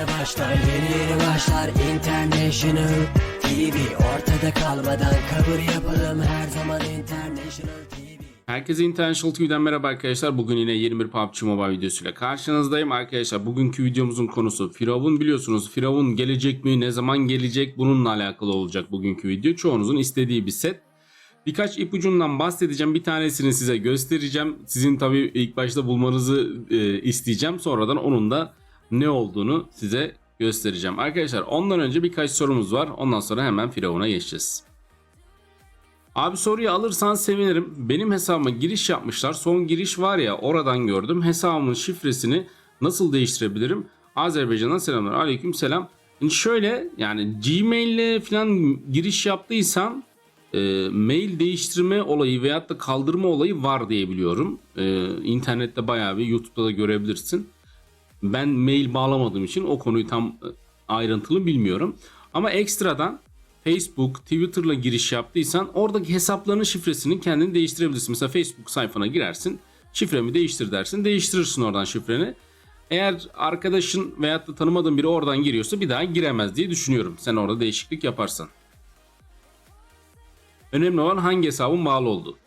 yeni başlar Yeni yeni başlar International TV Ortada kalmadan kabul yapalım Her zaman International TV Herkese International TV'den merhaba arkadaşlar. Bugün yine 21 PUBG Mobile videosuyla karşınızdayım. Arkadaşlar bugünkü videomuzun konusu Firavun biliyorsunuz. Firavun gelecek mi? Ne zaman gelecek? Bununla alakalı olacak bugünkü video. Çoğunuzun istediği bir set. Birkaç ipucundan bahsedeceğim. Bir tanesini size göstereceğim. Sizin tabii ilk başta bulmanızı e, isteyeceğim. Sonradan onun da ne olduğunu size göstereceğim. Arkadaşlar ondan önce birkaç sorumuz var. Ondan sonra hemen Firavun'a geçeceğiz. Abi soruyu alırsan sevinirim. Benim hesabıma giriş yapmışlar. Son giriş var ya oradan gördüm. Hesabımın şifresini nasıl değiştirebilirim? Azerbaycan'dan selamlar. Aleyküm selam. Şimdi şöyle yani Gmail ile falan giriş yaptıysan e, mail değiştirme olayı veyahut da kaldırma olayı var diye biliyorum. E, internette bayağı bir YouTube'da da görebilirsin. Ben mail bağlamadığım için o konuyu tam e, ayrıntılı bilmiyorum. Ama ekstradan Facebook, Twitter'la giriş yaptıysan oradaki hesaplarının şifresini kendin değiştirebilirsin. Mesela Facebook sayfana girersin, şifremi değiştir dersin, değiştirirsin oradan şifreni. Eğer arkadaşın veyahut da tanımadığın biri oradan giriyorsa bir daha giremez diye düşünüyorum. Sen orada değişiklik yaparsan. Önemli olan hangi hesabın bağlı olduğu.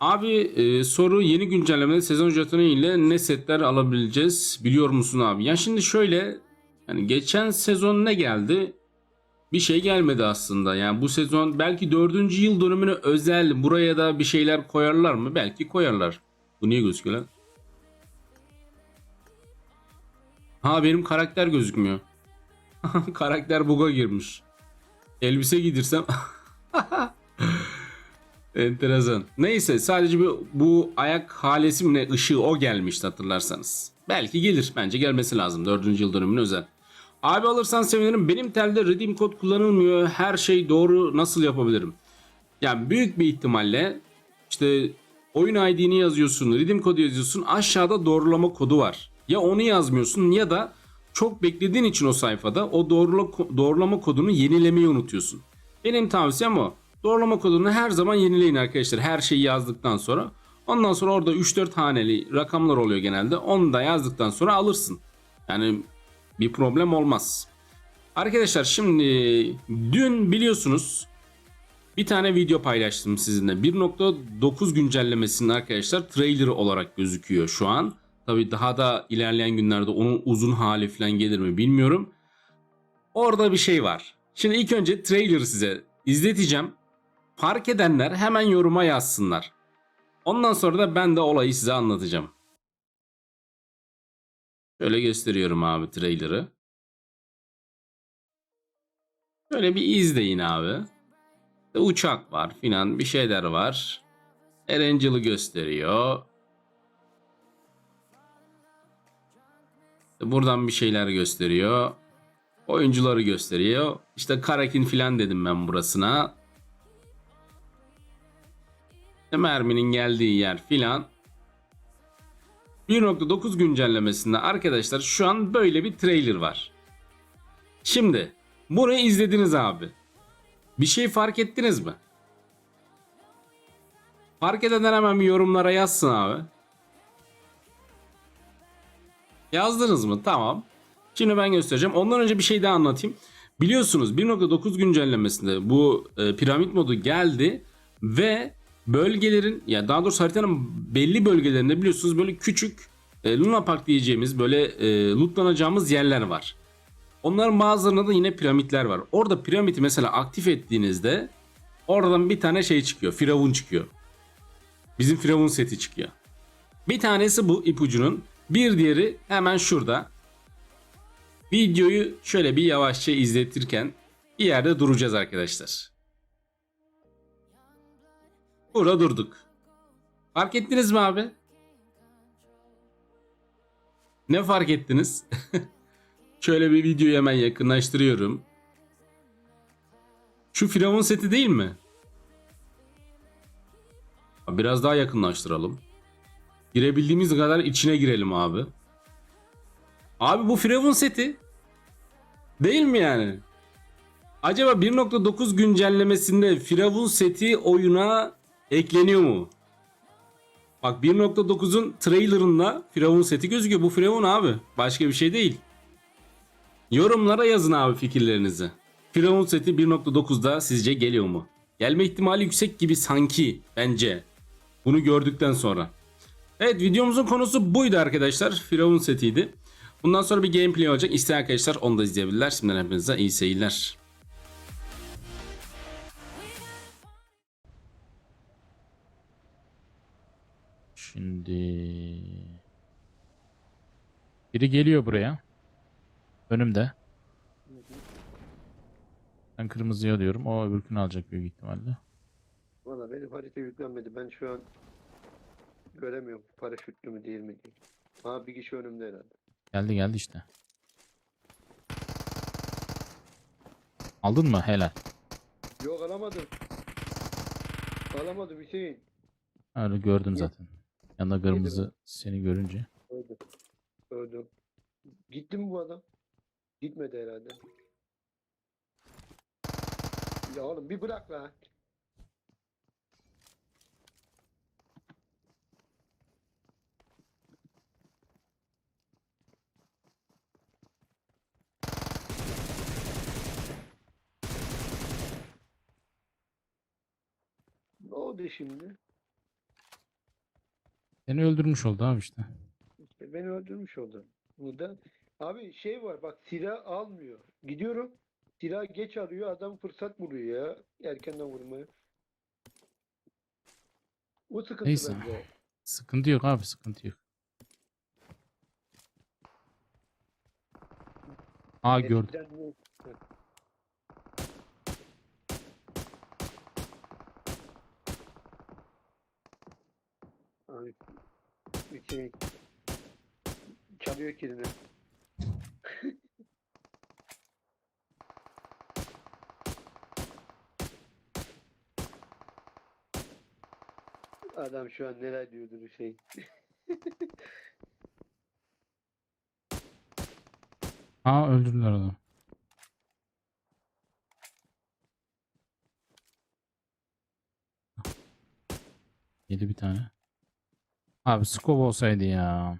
Abi e, soru yeni güncellemede sezon jetonu ile ne setler alabileceğiz biliyor musun abi? Ya şimdi şöyle yani geçen sezon ne geldi? Bir şey gelmedi aslında. Yani bu sezon belki dördüncü yıl dönümüne özel buraya da bir şeyler koyarlar mı? Belki koyarlar. Bu niye gözüküyor lan? Ha benim karakter gözükmüyor. karakter bug'a girmiş. Elbise giydirsem Enteresan. Neyse sadece bu, bu ayak halesi mi ne ışığı o gelmişti hatırlarsanız. Belki gelir. Bence gelmesi lazım. 4. yıl dönümüne özel. Abi alırsan sevinirim. Benim telde redeem kod kullanılmıyor. Her şey doğru. Nasıl yapabilirim? Yani büyük bir ihtimalle işte oyun ID'ni yazıyorsun, redeem kodu yazıyorsun. Aşağıda doğrulama kodu var. Ya onu yazmıyorsun ya da çok beklediğin için o sayfada o doğrula, doğrulama kodunu yenilemeyi unutuyorsun. Benim tavsiyem o. Doğrulama kodunu her zaman yenileyin arkadaşlar. Her şeyi yazdıktan sonra. Ondan sonra orada 3-4 haneli rakamlar oluyor genelde. Onu da yazdıktan sonra alırsın. Yani bir problem olmaz. Arkadaşlar şimdi dün biliyorsunuz bir tane video paylaştım sizinle. 1.9 güncellemesinin arkadaşlar trailer olarak gözüküyor şu an. Tabi daha da ilerleyen günlerde onun uzun hali falan gelir mi bilmiyorum. Orada bir şey var. Şimdi ilk önce trailer'ı size izleteceğim. Fark edenler hemen yoruma yazsınlar. Ondan sonra da ben de olayı size anlatacağım. Şöyle gösteriyorum abi trailer'ı. Şöyle bir izleyin abi. Uçak var filan bir şeyler var. Erangel'ı gösteriyor. Buradan bir şeyler gösteriyor. Oyuncuları gösteriyor. İşte Karakin filan dedim ben burasına. İşte merminin geldiği yer filan. 1.9 güncellemesinde arkadaşlar şu an böyle bir trailer var. Şimdi bunu izlediniz abi. Bir şey fark ettiniz mi? Fark edenler hemen bir yorumlara yazsın abi. Yazdınız mı? Tamam. Şimdi ben göstereceğim. Ondan önce bir şey daha anlatayım. Biliyorsunuz 1.9 güncellemesinde bu e, piramit modu geldi ve bölgelerin ya daha doğrusu haritanın belli bölgelerinde biliyorsunuz böyle küçük e, Luna Park diyeceğimiz böyle e, lootlanacağımız yerler var. Onların bazılarında da yine piramitler var. Orada piramidi mesela aktif ettiğinizde oradan bir tane şey çıkıyor. Firavun çıkıyor. Bizim Firavun seti çıkıyor. Bir tanesi bu ipucunun. Bir diğeri hemen şurada. Videoyu şöyle bir yavaşça izletirken bir yerde duracağız arkadaşlar. Burada durduk. Fark ettiniz mi abi? Ne fark ettiniz? Şöyle bir videoyu hemen yakınlaştırıyorum. Şu Firavun seti değil mi? Biraz daha yakınlaştıralım. Girebildiğimiz kadar içine girelim abi. Abi bu Firavun seti. Değil mi yani? Acaba 1.9 güncellemesinde Firavun seti oyuna ekleniyor mu? Bak 1.9'un trailerında Firavun seti gözüküyor. Bu Firavun abi. Başka bir şey değil. Yorumlara yazın abi fikirlerinizi. Firavun seti 1.9'da sizce geliyor mu? Gelme ihtimali yüksek gibi sanki bence. Bunu gördükten sonra. Evet videomuzun konusu buydu arkadaşlar. Firavun setiydi. Bundan sonra bir gameplay olacak. İsteyen arkadaşlar onu da izleyebilirler. Şimdiden hepinize iyi seyirler. Şimdi biri geliyor buraya. Önümde. Ben kırmızıyı alıyorum. O öbürkünü alacak büyük ihtimalle. Valla benim harita yüklenmedi. Ben şu an göremiyorum. Paraşütlü mü değil mi diye. Ha bir kişi önümde herhalde. Geldi geldi işte. Aldın mı? Helal. Yok alamadım. Alamadım Hüseyin. Öyle gördüm zaten. Yanında kırmızı seni görünce. Öldüm. Öldüm. Gitti mi bu adam? Gitmedi herhalde. Ya oğlum bir bırak lan. Ne oldu şimdi? Seni öldürmüş oldu abi işte. İşte beni öldürmüş oldu. Burada abi şey var bak silah almıyor. Gidiyorum. Silah geç arıyor. Adam fırsat buluyor ya. Erkenden vurmaya. O sıkıntı Neyse. bence. Sıkıntı yok abi sıkıntı yok. Aa gördüm. Eskiden bu- Bir şey çalıyor kilini. Adam şu an neler diyordur şey. Aa öldürdüler adamı. Yedi bir tane. Abi scope olsaydı ya.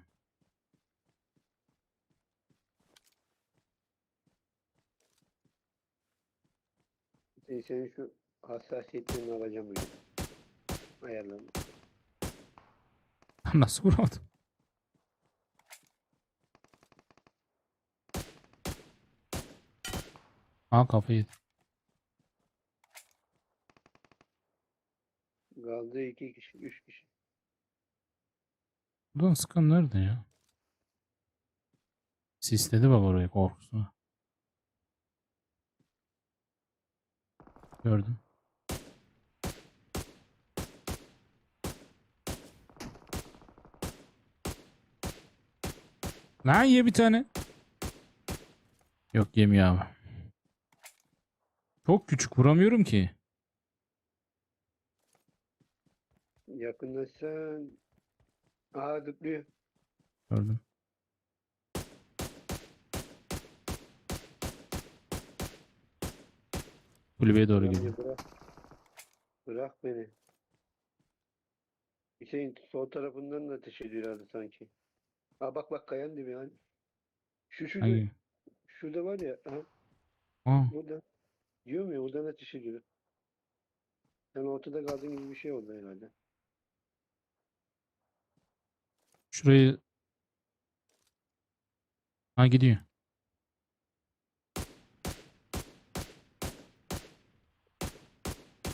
Senin şu hassasiyetlerini alacağım bugün. Ayarlandı. Nasıl vuramadım? Aa kafayı. Kaldı iki kişi, üç kişi. Buradan sıkan nerede ya? Sisledi bak oraya korkusuna. Gördüm. Lan ye bir tane. Yok yemiyor abi. Çok küçük vuramıyorum ki. Yakınlaşsan... Aa zıplıyor. Gördüm. Kulübeye doğru Abi gidiyor. Bırak. Bırak beni. Hüseyin sol tarafından da ateş ediyor herhalde sanki. Aa bak bak kayan dibi yani. Şu şurada, Hangi? şurada var ya. Aha, Aa, burada. Diyorum ya oradan ateş ediyor. Sen ortada kaldığın gibi bir şey oldu herhalde. Şurayı... Ha gidiyor.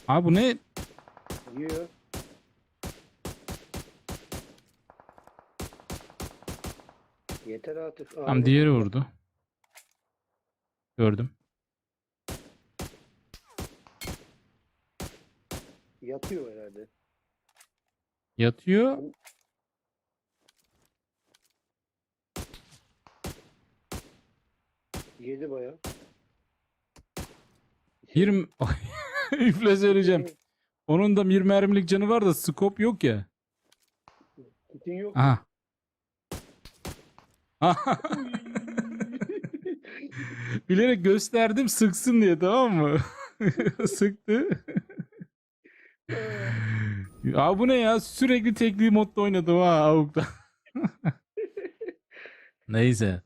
Abi bu ne? Yiyor. Yeter artık. Tam ağlama. diğeri vurdu. Gördüm. Yatıyor herhalde. Yatıyor. Yedi baya. Bir... Üfle söyleyeceğim. Onun da bir mermilik canı var da scope yok ya. Kitin yok. Aha. Bilerek gösterdim sıksın diye tamam mı? Sıktı. ya bu ne ya? Sürekli tekli modda oynadım ha avukta. Neyse.